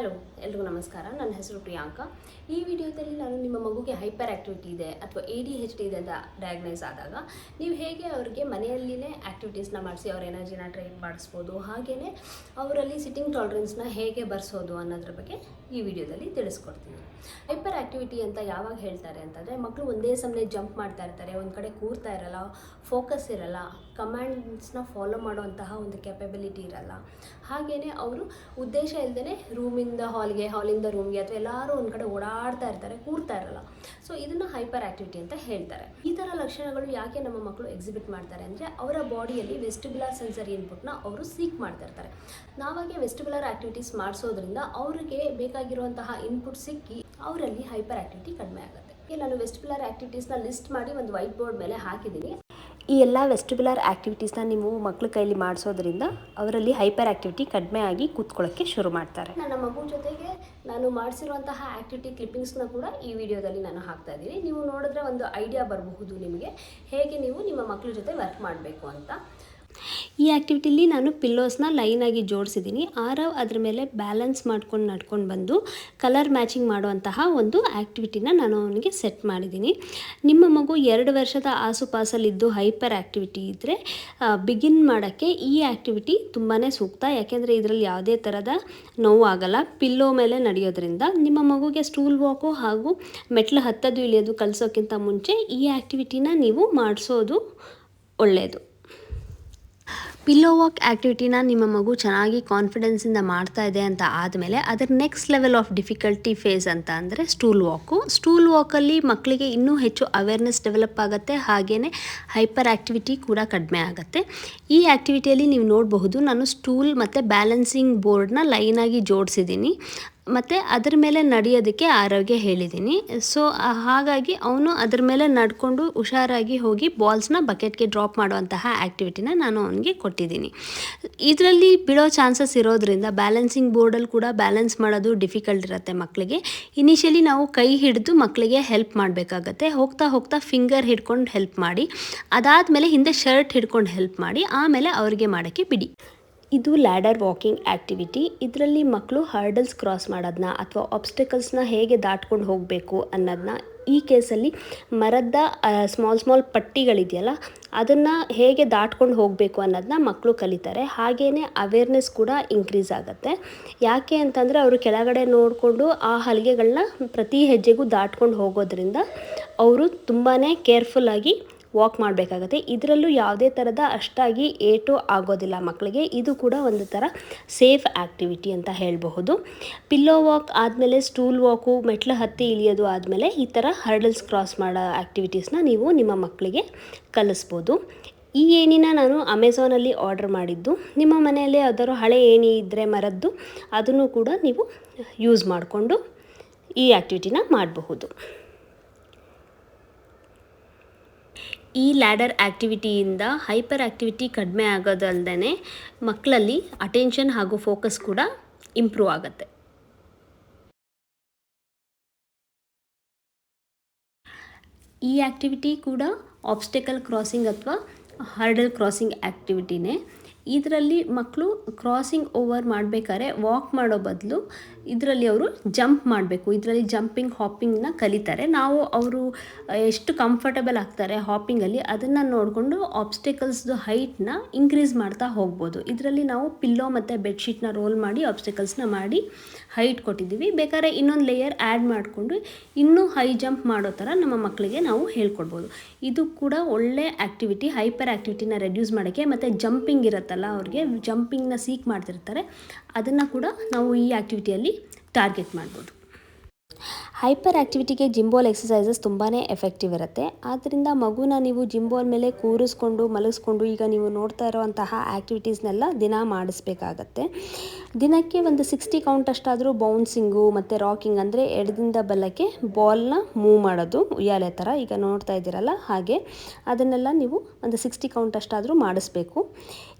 Hello, ಎಲ್ರಿಗೂ ನಮಸ್ಕಾರ. ನನ್ನ ಹೆಸರು ಪ್ರಿಯಾಂಕಾ. ಈ ವಿಡಿಯೋದಲ್ಲಿ ನಾನು ನಿಮ್ಮ ಮಗುಗೆ ಹೈಪರ್ ಆಕ್ಟಿವಿಟಿ ಇದೆ ಅಥವಾ ಎ ಡಿ ಹೆಚ್ ಡಿ ಇದೆ ಅಂತ ಡಯಾಗ್ನೈಸ್ ಆದಾಗ ನೀವು ಹೇಗೆ ಅವರಿಗೆ ಮನೆಯಲ್ಲಿನೇ ಆ್ಯಕ್ಟಿವಿಟೀಸ್ನ ಮಾಡಿಸಿ ಅವ್ರ ಎನರ್ಜಿನ ಟ್ರೈನ್ ಮಾಡಿಸ್ಬೋದು ಹಾಗೆಯೇ ಅವರಲ್ಲಿ ಸಿಟ್ಟಿಂಗ್ ಟಾಲರೆನ್ಸ್ನ ಹೇಗೆ ಬರ್ಸೋದು ಅನ್ನೋದ್ರ ಬಗ್ಗೆ ಈ ವಿಡಿಯೋದಲ್ಲಿ ತಿಳಿಸ್ಕೊಡ್ತೀನಿ. ಹೈಪರ್ ಆ್ಯಕ್ಟಿವಿಟಿ ಅಂತ ಯಾವಾಗ ಹೇಳ್ತಾರೆ ಅಂತಂದರೆ ಮಕ್ಕಳು ಒಂದೇ ಸಮನೆ ಜಂಪ್ ಮಾಡ್ತಾ ಇರ್ತಾರೆ, ಒಂದು ಕಡೆ ಕೂರ್ತಾ ಇರಲ್ಲ ಫೋಕಸ್ ಇರಲ್ಲ ಕಮ್ಯಾಂಡ್ಸ್ನ ಫಾಲೋ ಮಾಡುವಂತಹ ಒಂದು ಕೆಪಬಿಲಿಟಿ ಇರಲ್ಲ. ಹಾಗೆಯೇ ಅವರು ಉದ್ದೇಶ ಇಲ್ಲದೇ ರೂಮಿಂದ ಹಾಲ್ಗೆ, ಹಾಲಿಂದ ರೂಮ್ಗೆ ಅಥವಾ ಎಲ್ಲರೂ ಒಂದು ಕಡೆ ಓಡಾಡ್ತಾ ಇರ್ತಾರೆ, ಕೂರ್ತಾ ಇರಲ್ಲ. ಸೊ ಇದನ್ನು ಹೈಪರ್ ಆ್ಯಕ್ಟಿವಿಟಿ ಅಂತ ಹೇಳ್ತಾರೆ. ಈ ಥರ ಲಕ್ಷಣಗಳು ಯಾಕೆ ನಮ್ಮ ಮಕ್ಕಳು ಎಕ್ಸಿಬಿಟ್ ಮಾಡ್ತಾರೆ ಅಂದರೆ ಅವರ ಬಾಡಿಯಲ್ಲಿ ವೆಸ್ಟಿಬ್ಯುಲರ್ ಸೆನ್ಸರಿ ಇನ್ಪುಟ್ನ ಅವರು ಸೀಕ್ ಮಾಡ್ತಾ ಇರ್ತಾರೆ. ನಾವಾಗೆ ವೆಸ್ಟಿಬ್ಯುಲರ್ ಆ್ಯಕ್ಟಿವಿಟೀಸ್ ಮಾಡಿಸೋದ್ರಿಂದ ಅವರಿಗೆ ಬೇಕಾಗಿರುವಂತಹ ಇನ್ಪುಟ್ ಸಿಕ್ಕಿ ಅವರಲ್ಲಿ ಹೈಪರ್ ಆ್ಯಕ್ಟಿವಿಟಿ ಕಡಿಮೆ ಆಗುತ್ತೆ. ನಾನು ವೆಸ್ಟಿಬ್ಯುಲರ್ ಆ್ಯಕ್ಟಿವಿಟೀಸ್ನ ಲಿಸ್ಟ್ ಮಾಡಿ ಒಂದು ವೈಟ್ ಬೋರ್ಡ್ ಮೇಲೆ ಹಾಕಿದ್ದೀನಿ. ಈ ಎಲ್ಲ ವೆಸ್ಟಿಬ್ಯುಲರ್ ಆ್ಯಕ್ಟಿವಿಟೀಸ್ನ ನೀವು ಮಕ್ಕಳ ಕೈಲಿ ಮಾಡಿಸೋದ್ರಿಂದ ಅವರಲ್ಲಿ ಹೈಪರ್ ಆ್ಯಕ್ಟಿವಿಟಿ ಕಡಿಮೆ ಆಗಿ ಕೂತ್ಕೊಳ್ಳೋಕ್ಕೆ ಶುರು ಮಾಡ್ತಾರೆ. ನನ್ನ ಮಗು ಜೊತೆಗೆ ನಾನು ಮಾಡಿಸಿರುವಂತಹ ಆ್ಯಕ್ಟಿವಿಟಿ ಕ್ಲಿಪ್ಪಿಂಗ್ಸ್ನ ಕೂಡ ಈ ವಿಡಿಯೋದಲ್ಲಿ ನಾನು ಹಾಕ್ತಾ ಇದ್ದೀನಿ. ನೀವು ನೋಡಿದ್ರೆ ಒಂದು ಐಡಿಯಾ ಬರಬಹುದು ನಿಮಗೆ. ಹೇಗೆ ನೀವು ನಿಮ್ಮ ಮಕ್ಕಳ ಜೊತೆ ವರ್ಕ್ ಮಾಡಬೇಕು ಅಂತ. ಈ ಆ್ಯಕ್ಟಿವಿಟಿಲಿ ನಾನು ಪಿಲ್ಲೋಸ್ನ ಲೈನಾಗಿ ಜೋಡಿಸಿದ್ದೀನಿ ಆರವ್ ಅದ್ರ ಮೇಲೆ ಬ್ಯಾಲೆನ್ಸ್ ಮಾಡ್ಕೊಂಡು ನಡ್ಕೊಂಡು ಬಂದು ಕಲರ್ ಮ್ಯಾಚಿಂಗ್ ಮಾಡುವಂತಹ ಒಂದು ಆ್ಯಕ್ಟಿವಿಟಿನ ನಾನು ಅವನಿಗೆ ಸೆಟ್ ಮಾಡಿದ್ದೀನಿ ನಿಮ್ಮ ಮಗು ಎರಡು ವರ್ಷದ ಆಸುಪಾಸಲ್ಲಿದ್ದು ಹೈಪರ್ ಆ್ಯಕ್ಟಿವಿಟಿ ಇದ್ದರೆ ಬಿಗಿನ್ ಮಾಡೋಕ್ಕೆ ಈ ಆ್ಯಕ್ಟಿವಿಟಿ ತುಂಬಾ ಸೂಕ್ತ. ಯಾಕೆಂದರೆ ಇದರಲ್ಲಿ ಯಾವುದೇ ಥರದ ನೋವು ಆಗಲ್ಲ. ಪಿಲ್ಲೋ ಮೇಲೆ ನಡೆಯೋದ್ರಿಂದ ನಿಮ್ಮ ಮಗುಗೆ ಸ್ಟೂಲ್ ವಾಕು ಹಾಗೂ ಮೆಟ್ಲು ಹತ್ತದು ಇಳಿಯೋದು ಕಲಿಸೋಕ್ಕಿಂತ ಮುಂಚೆ ಈ ಆ್ಯಕ್ಟಿವಿಟಿನ ನೀವು ಮಾಡಿಸೋದು ಒಳ್ಳೆಯದು ಪಿಲ್ಲೋ ವಾಕ್ ಆ್ಯಕ್ಟಿವಿಟಿನ ನಿಮ್ಮ ಮಗು ಚೆನ್ನಾಗಿ ಕಾನ್ಫಿಡೆನ್ಸಿಂದ ಮಾಡ್ತಾ ಇದೆ ಅಂತ ಆದಮೇಲೆ ಅದರ next level of difficulty phase ಅಂತ ಅಂದರೆ ಸ್ಟೂಲ್ ವಾಕು ಸ್ಟೂಲ್ ವಾಕಲ್ಲಿ ಮಕ್ಕಳಿಗೆ ಇನ್ನೂ ಹೆಚ್ಚು ಅವೇರ್ನೆಸ್ ಡೆವಲಪ್ ಆಗುತ್ತೆ ಹಾಗೆಯೇ ಹೈಪರ್ ಆ್ಯಕ್ಟಿವಿಟಿ ಕೂಡ ಕಡಿಮೆ ಆಗುತ್ತೆ. ಈ ಆ್ಯಕ್ಟಿವಿಟಿಯಲ್ಲಿ ನೀವು ನೋಡಬಹುದು, ನಾನು ಸ್ಟೂಲ್ ಮತ್ತು ಬ್ಯಾಲೆನ್ಸಿಂಗ್ ಬೋರ್ಡ್ನ ಲೈನಾಗಿ ಜೋಡಿಸಿದ್ದೀನಿ. ಮತ್ತು ಅದ್ರ ಮೇಲೆ ನಡೆಯೋದಕ್ಕೆ ಆರೋಗ್ಯ ಹೇಳಿದ್ದೀನಿ. ಸೊ ಹಾಗಾಗಿ ಅವನು ಅದ್ರ ಮೇಲೆ ನಡ್ಕೊಂಡು ಹುಷಾರಾಗಿ ಹೋಗಿ ಬಾಲ್ಸ್ನ ಬಕೆಟ್ಗೆ ಡ್ರಾಪ್ ಮಾಡುವಂತಹ ಆ್ಯಕ್ಟಿವಿಟಿನ ನಾನು ಅವನಿಗೆ ಕೊಟ್ಟಿದ್ದೀನಿ. ಇದರಲ್ಲಿ ಬಿಡೋ ಚಾನ್ಸಸ್ ಇರೋದ್ರಿಂದ ಬ್ಯಾಲೆನ್ಸಿಂಗ್ ಬೋರ್ಡಲ್ಲಿ ಕೂಡ ಬ್ಯಾಲೆನ್ಸ್ ಮಾಡೋದು ಡಿಫಿಕಲ್ಟ್ ಇರುತ್ತೆ ಮಕ್ಕಳಿಗೆ ಇನಿಷಿಯಲಿ ನಾವು ಕೈ ಹಿಡಿದು ಮಕ್ಕಳಿಗೆ ಹೆಲ್ಪ್ ಮಾಡಬೇಕಾಗತ್ತೆ. ಹೋಗ್ತಾ ಹೋಗ್ತಾ ಫಿಂಗರ್ ಹಿಡ್ಕೊಂಡು ಹೆಲ್ಪ್ ಮಾಡಿ, ಅದಾದಮೇಲೆ ಹಿಂದೆ ಶರ್ಟ್ ಹಿಡ್ಕೊಂಡು ಹೆಲ್ಪ್ ಮಾಡಿ, ಆಮೇಲೆ ಅವರಿಗೆ ಮಾಡೋಕ್ಕೆ ಬಿಡಿ. ಇದು ಲ್ಯಾಡರ್ ವಾಕಿಂಗ್ ಆ್ಯಕ್ಟಿವಿಟಿ ಇದರಲ್ಲಿ ಮಕ್ಕಳು ಹರ್ಡಲ್ಸ್ ಕ್ರಾಸ್ ಮಾಡೋದನ್ನ ಅಥವಾ ಆಬ್ಸ್ಟಕಲ್ಸ್ನ ಹೇಗೆ ದಾಟ್ಕೊಂಡು ಹೋಗಬೇಕು ಅನ್ನೋದನ್ನ ಈ ಕೇಸಲ್ಲಿ ಮರದ ಸ್ಮಾಲ್ ಸ್ಮಾಲ್ ಪಟ್ಟಿಗಳಿದೆಯಲ್ಲ, ಅದನ್ನು ಹೇಗೆ ದಾಟ್ಕೊಂಡು ಹೋಗಬೇಕು ಅನ್ನೋದನ್ನ ಮಕ್ಕಳು ಕಲಿತಾರೆ. ಹಾಗೆಯೇ ಅವೇರ್ನೆಸ್ ಕೂಡ ಇನ್ಕ್ರೀಸ್ ಆಗುತ್ತೆ. ಯಾಕೆ ಅಂತಂದರೆ ಅವರು ಕೆಳಗಡೆ ನೋಡಿಕೊಂಡು ಆ ಹಲಿಗೆಗಳನ್ನ ಪ್ರತಿ ಹೆಜ್ಜೆಗೂ ದಾಟ್ಕೊಂಡು ಹೋಗೋದ್ರಿಂದ ಅವರು ತುಂಬಾ ಕೇರ್ಫುಲ್ಲಾಗಿ ವಾಕ್ ಮಾಡಬೇಕಾಗತ್ತೆ. ಇದರಲ್ಲೂ ಯಾವುದೇ ಥರದ ಅಷ್ಟಾಗಿ ಏಟು ಆಗೋದಿಲ್ಲ ಮಕ್ಕಳಿಗೆ. ಇದು ಕೂಡ ಒಂದು ಥರ ಸೇಫ್ ಆ್ಯಕ್ಟಿವಿಟಿ ಅಂತ ಹೇಳಬಹುದು. ಪಿಲ್ಲೋ ವಾಕ್ ಆದಮೇಲೆ ಸ್ಟೂಲ್ ವಾಕು ಮೆಟ್ಲು ಹತ್ತಿ ಇಳಿಯೋದು ಆದಮೇಲೆ ಈ ಥರ ಹರ್ಡಲ್ಸ್ ಕ್ರಾಸ್ ಮಾಡೋ ಆ್ಯಕ್ಟಿವಿಟೀಸ್ನ ನೀವು ನಿಮ್ಮ ಮಕ್ಕಳಿಗೆ ಕಲಿಸ್ಬೋದು. ಈ ಏಣಿನ ನಾನು ಅಮೆಝಾನಲ್ಲಿ ಆರ್ಡರ್ ಮಾಡಿದ್ದು. ನಿಮ್ಮ ಮನೆಯಲ್ಲಿ ಯಾವ್ದಾದ್ರು ಹಳೆ ಏಣಿ ಇದ್ದರೆ ಮರದ್ದು, ಅದನ್ನು ಕೂಡ ನೀವು ಯೂಸ್ ಮಾಡಿಕೊಂಡು ಈ ಆ್ಯಕ್ಟಿವಿಟಿನ ಮಾಡಬಹುದು. ಈ ಲ್ಯಾಡರ್ ಆ್ಯಕ್ಟಿವಿಟಿಯಿಂದ ಹೈಪರ್ ಆ್ಯಕ್ಟಿವಿಟಿ ಕಡಿಮೆ ಆಗೋದಲ್ಲದೇ ಮಕ್ಕಳಲ್ಲಿ ಅಟೆನ್ಷನ್ ಹಾಗೂ ಫೋಕಸ್ ಕೂಡ ಇಂಪ್ರೂವ್ ಆಗುತ್ತೆ. ಈ ಆ್ಯಕ್ಟಿವಿಟಿ ಕೂಡ ಆಬ್ಸ್ಟೆಕಲ್ ಕ್ರಾಸಿಂಗ್ ಅಥವಾ ಹರ್ಡಲ್ ಕ್ರಾಸಿಂಗ್ ಆ್ಯಕ್ಟಿವಿಟಿನೇ ಇದರಲ್ಲಿ ಮಕ್ಕಳು ಕ್ರಾಸಿಂಗ್ ಓವರ್ ಮಾಡಬೇಕಾದ್ರೆ ವಾಕ್ ಮಾಡೋ ಬದಲು ಇದರಲ್ಲಿ ಅವರು ಜಂಪ್ ಮಾಡಬೇಕು. ಇದರಲ್ಲಿ ಜಂಪಿಂಗ್, ಹಾಪಿಂಗ್ನ ಕಲಿತಾರೆ. ನಾವು ಅವರು ಎಷ್ಟು ಕಂಫರ್ಟಬಲ್ ಆಗ್ತಾರೆ ಹಾಪಿಂಗಲ್ಲಿ ಅದನ್ನು ನೋಡಿಕೊಂಡು ಆಬ್ಸ್ಟಿಕಲ್ಸ್ದು ಹೈಟ್ನ ಇನ್ಕ್ರೀಸ್ ಮಾಡ್ತಾ ಹೋಗ್ಬೋದು. ಇದರಲ್ಲಿ ನಾವು ಪಿಲ್ಲೋ ಮತ್ತು ಬೆಡ್ಶೀಟ್ನ ರೋಲ್ ಮಾಡಿ ಆಬ್ಸ್ಟಿಕಲ್ಸ್ನ ಮಾಡಿ ಹೈಟ್ ಕೊಟ್ಟಿದ್ದೀವಿ. ಬೇಕಾದ್ರೆ ಇನ್ನೊಂದು ಲೇಯರ್ ಆ್ಯಡ್ ಮಾಡಿಕೊಂಡು ಇನ್ನೂ ಹೈ ಜಂಪ್ ಮಾಡೋ ಥರ ನಮ್ಮ ಮಕ್ಕಳಿಗೆ ನಾವು ಹೇಳ್ಕೊಡ್ಬೋದು. ಇದು ಕೂಡ ಒಳ್ಳೆ ಆ್ಯಕ್ಟಿವಿಟಿ ಹೈಪರ್ ಆ್ಯಕ್ಟಿವಿಟಿನ ರೆಡ್ಯೂಸ್ ಮಾಡೋಕ್ಕೆ ಮತ್ತು ಜಂಪಿಂಗ್ ಇರುತ್ತಲ್ಲ ಅವ್ರಿಗೆ ಜಂಪಿಂಗ್ನ ಸೀಕ್ ಮಾಡ್ತಿರ್ತಾರೆ. ಅದನ್ನು ಕೂಡ ನಾವು ಈ ಆ್ಯಕ್ಟಿವಿಟಿಯಲ್ಲಿ ಟಾರ್ಗೆಟ್ ಮಾಡ್ಬೋದು. ಹೈಪರ್ ಆ್ಯಕ್ಟಿವಿಟಿಗೆ ಜಿಂಬೋಲ್ ಎಕ್ಸಸೈಸಸ್ ತುಂಬಾ ಎಫೆಕ್ಟಿವ್ ಇರುತ್ತೆ. ಆದ್ದರಿಂದ ಮಗುನ ನೀವು ಜಿಂಬೋಲ್ ಮೇಲೆ ಕೂರಿಸ್ಕೊಂಡು, ಮಲಗಿಸ್ಕೊಂಡು ಈಗ ನೀವು ನೋಡ್ತಾ ಇರೋವಂತಹ ಆ್ಯಕ್ಟಿವಿಟೀಸ್ನೆಲ್ಲ ದಿನ ಮಾಡಿಸ್ಬೇಕಾಗತ್ತೆ. ದಿನಕ್ಕೆ ಒಂದು ಸಿಕ್ಸ್ಟಿ ಕೌಂಟ್ ಅಷ್ಟಾದರೂ ಬೌನ್ಸಿಂಗು ಮತ್ತು ರಾಕಿಂಗ್ ಅಂದರೆ ಎಡದಿಂದ ಬಲಕ್ಕೆ ಬಾಲ್ನ ಮೂವ್ ಮಾಡೋದು ಉಯ್ಯಾಲೆ ಥರ ಈಗ ನೋಡ್ತಾ ಇದ್ದೀರಲ್ಲ ಹಾಗೆ. ಅದನ್ನೆಲ್ಲ ನೀವು ಒಂದು ಸಿಕ್ಸ್ಟಿ ಕೌಂಟ್ ಅಷ್ಟಾದರೂ ಮಾಡಿಸ್ಬೇಕು.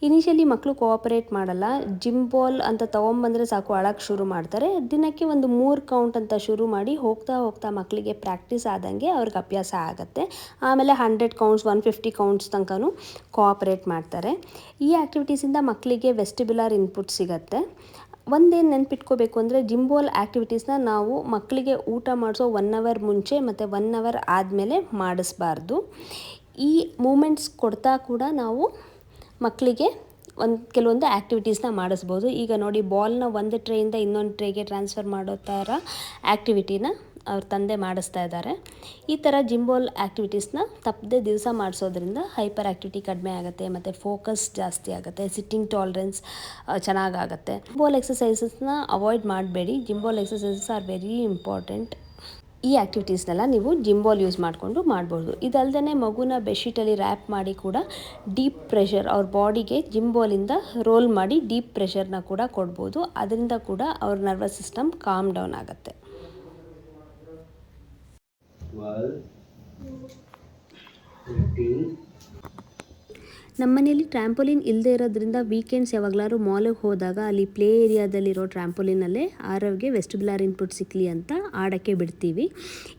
ಇನಿಷಿಯಲಿ ಮಕ್ಕಳು ಕೋಆಪರೇಟ್ ಮಾಡಲ್ಲ. ಜಿಮ್ ಬಾಲ್ ಅಂತ ತೊಗೊಂಬಂದರೆ ಸಾಕು ಅಳಕ್ಕೆ ಶುರು ಮಾಡ್ತಾರೆ. ದಿನಕ್ಕೆ ಒಂದು ಮೂರು ಕೌಂಟ್ ಅಂತ ಶುರು ಮಾಡಿ ಹೋಗ್ತಾ ಹೋಗ್ತಾ ಮಕ್ಕಳಿಗೆ ಪ್ರಾಕ್ಟೀಸ್ ಆದಂಗೆ ಅವ್ರಿಗೆ ಅಭ್ಯಾಸ ಆಗುತ್ತೆ. ಆಮೇಲೆ hundred counts one fifty counts ತನಕನೂ ಕೋಆಪ್ರೇಟ್ ಮಾಡ್ತಾರೆ. ಈ ಆ್ಯಕ್ಟಿವಿಟೀಸಿಂದ ಮಕ್ಕಳಿಗೆ ವೆಸ್ಟಿಬ್ಯುಲರ್ ಇನ್ಪುಟ್ ಸಿಗುತ್ತೆ. ಒಂದೇನು ನೆನ್ಪಿಟ್ಕೋಬೇಕು ಅಂದರೆ ಜಿಂಬೋಲ್ ಆ್ಯಕ್ಟಿವಿಟೀಸ್ನ ನಾವು ಮಕ್ಕಳಿಗೆ ಊಟ ಮಾಡಿಸೋ ಒನ್ ಅವರ್ ಮುಂಚೆ ಮತ್ತು ಒನ್ ಅವರ್ ಆದಮೇಲೆ ಮಾಡಿಸ್ಬಾರ್ದು. ಈ ಮೂಮೆಂಟ್ಸ್ ಕೊಡ್ತಾ ಕೂಡ ನಾವು ಮಕ್ಕಳಿಗೆ ಒಂದು, ಕೆಲವೊಂದು ಆ್ಯಕ್ಟಿವಿಟೀಸ್ನ ಮಾಡಿಸ್ಬೋದು. ಈಗ ನೋಡಿ ಬಾಲ್ನ ಒಂದು ಟ್ರೇಯಿಂದ ಇನ್ನೊಂದು ಟ್ರೇಗೆ ಟ್ರಾನ್ಸ್ಫರ್ ಮಾಡೋ ಥರ ಆ್ಯಕ್ಟಿವಿಟಿನ ಅವ್ರ ತಂದೆ ಮಾಡಿಸ್ತಾ ಇದ್ದಾರೆ ಈ ಥರ ಜಿಂಬೋಲ್ ಆ್ಯಕ್ಟಿವಿಟೀಸ್ನ ತಪ್ಪದೆ ದಿವಸ ಮಾಡಿಸೋದ್ರಿಂದ ಹೈಪರ್ ಆ್ಯಕ್ಟಿವಿಟಿ ಕಡಿಮೆ ಆಗುತ್ತೆ, ಮತ್ತು ಫೋಕಸ್ ಜಾಸ್ತಿ ಆಗುತ್ತೆ ಸಿಟ್ಟಿಂಗ್ ಟಾಲರೆನ್ಸ್ ಚೆನ್ನಾಗಾಗುತ್ತೆ ಜಿಂಬೋಲ್ ಎಕ್ಸಸೈಸಸ್ನ ಅವಾಯ್ಡ್ ಮಾಡಬೇಡಿ. Gym ball exercises are very important ಈ ಆ್ಯಕ್ಟಿವಿಟೀಸ್ನೆಲ್ಲ ನೀವು ಜಿಂಬಾಲ್ ಯೂಸ್ ಮಾಡಿಕೊಂಡು ಮಾಡ್ಬೋದು. ಇದಲ್ಲದೆ ಮಗುನ ಬೆಡ್ಶೀಟಲ್ಲಿ ರ್ಯಾಪ್ ಮಾಡಿ ಕೂಡ ಡೀಪ್ ಪ್ರೆಷರ್ ಅವ್ರ ಬಾಡಿಗೆ ಜಿಂಬಾಲಿಂದ ರೋಲ್ ಮಾಡಿ ಡೀಪ್ ಪ್ರೆಷರ್ನ ಕೂಡ ಕೊಡ್ಬೋದು. ಅದರಿಂದ ಕೂಡ ಅವ್ರ ನರ್ವಸ್ ಸಿಸ್ಟಮ್ ಕಾಮ್ ಡೌನ್ ಆಗುತ್ತೆ. 12, 13, ನಮ್ಮನೇಲಿ ಟ್ರ್ಯಾಂಪೋಲಿನ್ ಇಲ್ಲದೆ ಇರೋದ್ರಿಂದ ವೀಕೆಂಡ್ಸ್ ಯಾವಾಗಲಾರು ಮಾಲಿಗೆ ಹೋದಾಗ ಅಲ್ಲಿ ಪ್ಲೇ ಏರಿಯಾದಲ್ಲಿರೋ ಟ್ರ್ಯಾಂಪೋಲಿನಲ್ಲೇ ಆರವ್ಗೆ ವೆಸ್ಟಿಬ್ಯುಲರ್ ಇನ್ಪುಟ್ ಸಿಕ್ಕಲಿ ಅಂತ ಆಡೋಕ್ಕೆ ಬಿಡ್ತೀವಿ.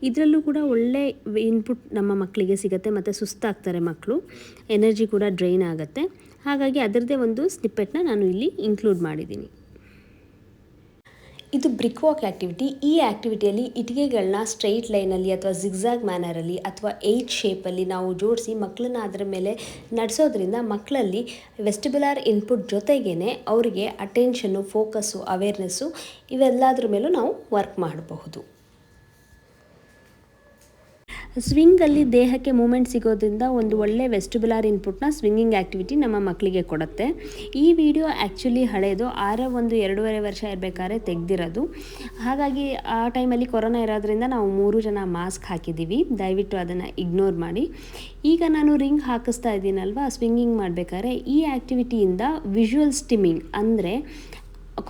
ಇದರಲ್ಲೂ ಕೂಡ ಒಳ್ಳೆ ಇನ್ಪುಟ್ ನಮ್ಮ ಮಕ್ಕಳಿಗೆ ಸಿಗುತ್ತೆ ಮತ್ತು ಸುಸ್ತಾಗ್ತಾರೆ ಮಕ್ಕಳು ಎನರ್ಜಿ ಕೂಡ ಡ್ರೈನ್ ಆಗುತ್ತೆ. ಹಾಗಾಗಿ ಅದರದ್ದೇ ಒಂದು ಸ್ನಿಪ್ಪೆಟ್ನ ನಾನು ಇಲ್ಲಿ ಇನ್ಕ್ಲೂಡ್ ಮಾಡಿದ್ದೀನಿ. ಇದು ಬ್ರಿಕ್ ವಾಕ್ ಆ್ಯಕ್ಟಿವಿಟಿ ಈ ಆ್ಯಕ್ಟಿವಿಟಿಯಲ್ಲಿ ಇಟ್ಟಿಗೆಗಳನ್ನ ಸ್ಟ್ರೈಟ್ ಲೈನಲ್ಲಿ ಅಥವಾ ಜಿಗ್ಝಾಗ್ ಮ್ಯಾನರಲ್ಲಿ ಅಥವಾ ಏಯ್ಟ್ ಶೇಪಲ್ಲಿ ನಾವು ಜೋಡಿಸಿ ಮಕ್ಕಳನ್ನ ಅದರ ಮೇಲೆ ನಡೆಸೋದ್ರಿಂದ ಮಕ್ಕಳಲ್ಲಿ ವೆಸ್ಟಿಬುಲಾರ್ ಇನ್ಪುಟ್ ಜೊತೆಗೇ ಅವರಿಗೆ ಅಟೆನ್ಷನ್ನು ಫೋಕಸ್ಸು ಅವೇರ್ನೆಸ್ಸು ಇವೆಲ್ಲದ್ರ ಮೇಲೂ ನಾವು ವರ್ಕ್ ಮಾಡಬಹುದು. ಸ್ವಿಂಗಲ್ಲಿ ದೇಹಕ್ಕೆ ಮೂಮೆಂಟ್ ಸಿಗೋದ್ರಿಂದ ಒಂದು ಒಳ್ಳೆ ವೆಸ್ಟಿಬುಲಾರ್ ಇನ್ಪುಟ್ನ ಸ್ವಿಂಗಿಂಗ್ ಆ್ಯಕ್ಟಿವಿಟಿ ನಮ್ಮ ಮಕ್ಕಳಿಗೆ ಕೊಡುತ್ತೆ. ಈ ವಿಡಿಯೋ ಆ್ಯಕ್ಚುಲಿ ಹಳೆಯದು ಆರ ಒಂದು ಎರಡೂವರೆ ವರ್ಷ ಇರಬೇಕಾದ್ರೆ ತೆಗೆದಿರೋದು. ಹಾಗಾಗಿ ಆ ಟೈಮಲ್ಲಿ ಕೊರೋನಾ ಇರೋದ್ರಿಂದ ನಾವು ಮೂರು ಜನ ಮಾಸ್ಕ್ ಹಾಕಿದ್ದೀವಿ. ದಯವಿಟ್ಟು ಅದನ್ನು ಇಗ್ನೋರ್ ಮಾಡಿ. ಈಗ ನಾನು ರಿಂಗ್ ಹಾಕಿಸ್ತಾ ಇದ್ದೀನಲ್ವ? ಸ್ವಿಂಗಿಂಗ್ ಮಾಡಬೇಕಾದ್ರೆ ಈ ಆ್ಯಕ್ಟಿವಿಟಿಯಿಂದ ವಿಜುವಲ್ ಸ್ಟಿಮ್ಮಿಂಗ್ ಅಂದರೆ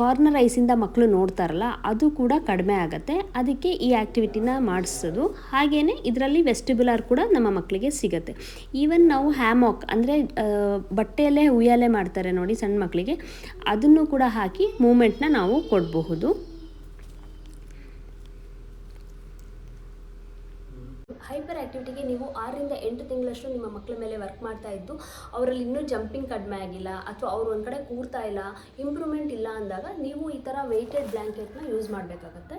ಕಾರ್ನರ್ ಐಸಿಂದ ಮಕ್ಕಳು ನೋಡ್ತಾರಲ್ಲ, ಅದು ಕೂಡ ಕಡಿಮೆ ಆಗುತ್ತೆ. ಅದಕ್ಕೆ ಈ ಆ್ಯಕ್ಟಿವಿಟಿನ ಮಾಡಿಸೋದು. ಹಾಗೆಯೇ ಇದರಲ್ಲಿ ವೆಸ್ಟಿಬ್ಯುಲರ್ ಕೂಡ ನಮ್ಮ ಮಕ್ಕಳಿಗೆ ಸಿಗುತ್ತೆ. ಈವನ್ ನಾವು ಹ್ಯಾಮಾಕ್ ಅಂದರೆ ಬಟ್ಟೆಯಲ್ಲೇ ಉಯ್ಯಾಲೆ ಮಾಡ್ತಾರೆ ನೋಡಿ ಸಣ್ಣ ಮಕ್ಕಳಿಗೆ ಅದನ್ನು ಕೂಡ ಹಾಕಿ ಮೂಮೆಂಟ್ನ ನಾವು ಕೊಡಬಹುದು. ಹೈಪರ್ ಆ್ಯಕ್ಟಿವಿಟಿಗೆ ನೀವು ಆರರಿಂದ ಎಂಟು ತಿಂಗಳಷ್ಟು ನಿಮ್ಮ ಮಕ್ಕಳ ಮೇಲೆ ವರ್ಕ್ ಮಾಡ್ತಾ ಇದ್ದು, ಅವರಲ್ಲಿ ಇನ್ನೂ ಜಂಪಿಂಗ್ ಕಡಿಮೆ ಆಗಿಲ್ಲ ಅಥವಾ ಅವ್ರು ಒಂದು ಕಡೆ ಕೂರ್ತಾ ಇಲ್ಲ ಇಂಪ್ರೂವ್ಮೆಂಟ್ ಇಲ್ಲ ಅಂದಾಗ ನೀವು ಈ ಥರ ವೆಯ್ಟೆಡ್ ಬ್ಲ್ಯಾಂಕೆಟ್ನ ಯೂಸ್ ಮಾಡಬೇಕಾಗತ್ತೆ.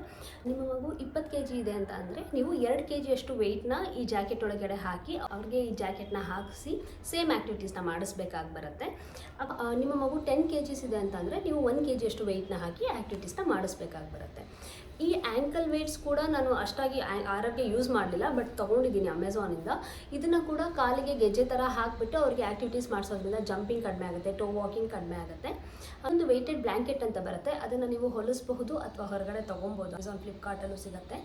ನಿಮ್ಮ ಮಗು ಇಪ್ಪತ್ತು ಕೆ ಜಿ ಇದೆ ಅಂತ ಅಂದರೆ ನೀವು ಎರಡು ಕೆ ಜಿಯಷ್ಟು ವೆಯ್ಟ್ನ ಈ ಜಾಕೆಟ್ ಒಳಗಡೆ ಹಾಕಿ, ಅವ್ರಿಗೆ ಈ ಜಾಕೆಟ್ನ ಹಾಕಿಸಿ ಸೇಮ್ ಆ್ಯಕ್ಟಿವಿಟೀಸ್ನ ಮಾಡಿಸ್ಬೇಕಾಗಿ ಬರುತ್ತೆ. ನಿಮ್ಮ ಮಗು ಟೆನ್ ಕೆ ಜಿಸ್ ಇದೆ ಅಂತ ಅಂದರೆ ನೀವು ಒನ್ ಕೆ ಜಿಯಷ್ಟು ವೆಯ್ಟ್ನ ಹಾಕಿ ಆ್ಯಕ್ಟಿವಿಟೀಸ್ನ ಮಾಡಿಸ್ಬೇಕಾಗಿ ಬರುತ್ತೆ. ಈ ಆ್ಯಂಕಲ್ ವೇಟ್ಸ್ ಕೂಡ ನಾನು ಅಷ್ಟಾಗಿ ಆರೋಗ್ಯ ಯೂಸ್ ಮಾಡಲಿಲ್ಲ ಬಟ್ ತೊಗೊಂಡಿದ್ದೀನಿ ಅಮೆಝಾನಿಂದ ಇದನ್ನು ಕೂಡ ಕಾಲಿಗೆ ಗೆಜ್ಜೆ ಥರ ಹಾಕಿಬಿಟ್ಟು ಅವ್ರಿಗೆ ಆ್ಯಕ್ಟಿವಿಟೀಸ್ ಮಾಡಿಸೋದ್ರಿಂದ ಜಂಪಿಂಗ್ ಕಡಿಮೆ ಆಗುತ್ತೆ ಟೋ ವಾಕಿಂಗ್ ಕಡಿಮೆ ಆಗುತ್ತೆ. ಒಂದು ವೆಯ್ಟೆಡ್ ಬ್ಲ್ಯಾಂಕೆಟ್ ಅಂತ ಬರುತ್ತೆ, ಅದನ್ನು ನೀವು ಹೊಲಿಸ್ಬಹುದು ಅಥವಾ ಹೊರಗಡೆ ತೊಗೊಬೋದು. ಅಮೆಝಾನ್ ಫ್ಲಿಪ್ಕಾರ್ಟಲ್ಲೂ ಸಿಗುತ್ತೆ.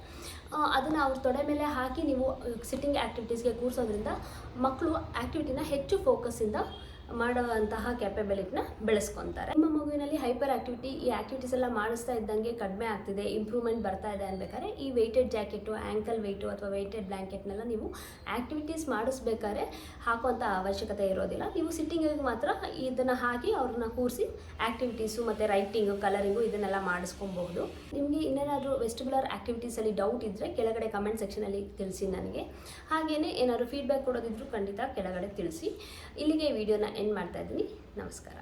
ಅದನ್ನು ಅವ್ರ ತೊಡೆ ಮೇಲೆ ಹಾಕಿ ನೀವು ಸಿಟ್ಟಿಂಗ್ ಆ್ಯಕ್ಟಿವಿಟೀಸ್ಗೆ ಕೂರಿಸೋದ್ರಿಂದ ಮಕ್ಕಳು ಆ್ಯಕ್ಟಿವಿಟಿನ ಹೆಚ್ಚು ಫೋಕಸ್ಸಿಂದ ಮಾಡುವಂತಹ ಕೆಪೆಬಿಲಿಟಿನ ಬೆಳೆಸ್ಕೊತಾರೆ. ನಿಮ್ಮ ಮಗುವಿನಲ್ಲಿ ಹೈಪರ್ ಆಕ್ಟಿವಿಟಿ ಈ ಆಕ್ಟಿವಿಟೀಸ್ ಎಲ್ಲ ಮಾಡಿಸ್ತಾ ಇದ್ದಂಗೆ ಕಡಿಮೆ ಆಗ್ತಿದೆ ಇಂಪ್ರೂವ್ಮೆಂಟ್ ಬರ್ತಾ ಇದೆ ಅನ್ಬೇಕಾದ್ರೆ ಈ ವೆಯ್ಟೆಡ್ ಜಾಕೆಟು ಆ್ಯಂಕಲ್ ವೆಯ್ಟು ಅಥವಾ ವೆಯ್ಟೆಡ್ ಬ್ಲ್ಯಾಂಕೆಟ್ನೆಲ್ಲ ನೀವು ಆಕ್ಟಿವಿಟೀಸ್ ಮಾಡಿಸ್ಬೇಕಾದ್ರೆ ಹಾಕುವಂಥ ಅವಶ್ಯಕತೆ ಇರೋದಿಲ್ಲ. ನೀವು ಸಿಟ್ಟಿಂಗಿಗೆ ಮಾತ್ರ ಇದನ್ನು ಹಾಕಿ ಅವ್ರನ್ನ ಕೂರಿಸಿ ಆ್ಯಕ್ಟಿವಿಟೀಸು ಮತ್ತು ರೈಟಿಂಗು ಕಲರಿಂಗು ಇದನ್ನೆಲ್ಲ ಮಾಡಿಸ್ಕೊಬಹುದು. ನಿಮಗೆ ಇನ್ನೇನಾದರೂ ವೆಸ್ಟಿಬುಲರ್ ಆಕ್ಟಿವಿಟೀಸಲ್ಲಿ ಡೌಟ್ ಇದ್ದರೆ ಕೆಳಗಡೆ ಕಮೆಂಟ್ ಸೆಕ್ಷನಲ್ಲಿ ತಿಳಿಸಿ ನನಗೆ. ಹಾಗೆಯೇ ಏನಾದರೂ ಫೀಡ್ಬ್ಯಾಕ್ ಕೊಡೋದಿದ್ರು ಖಂಡಿತ ಕೆಳಗಡೆ ತಿಳಿಸಿ. ಇಲ್ಲಿಗೆ ವಿಡಿಯೋನ ಎಂಡ್ ಮಾಡ್ತಾ ಇದ್ದೀನಿ ನಮಸ್ಕಾರ.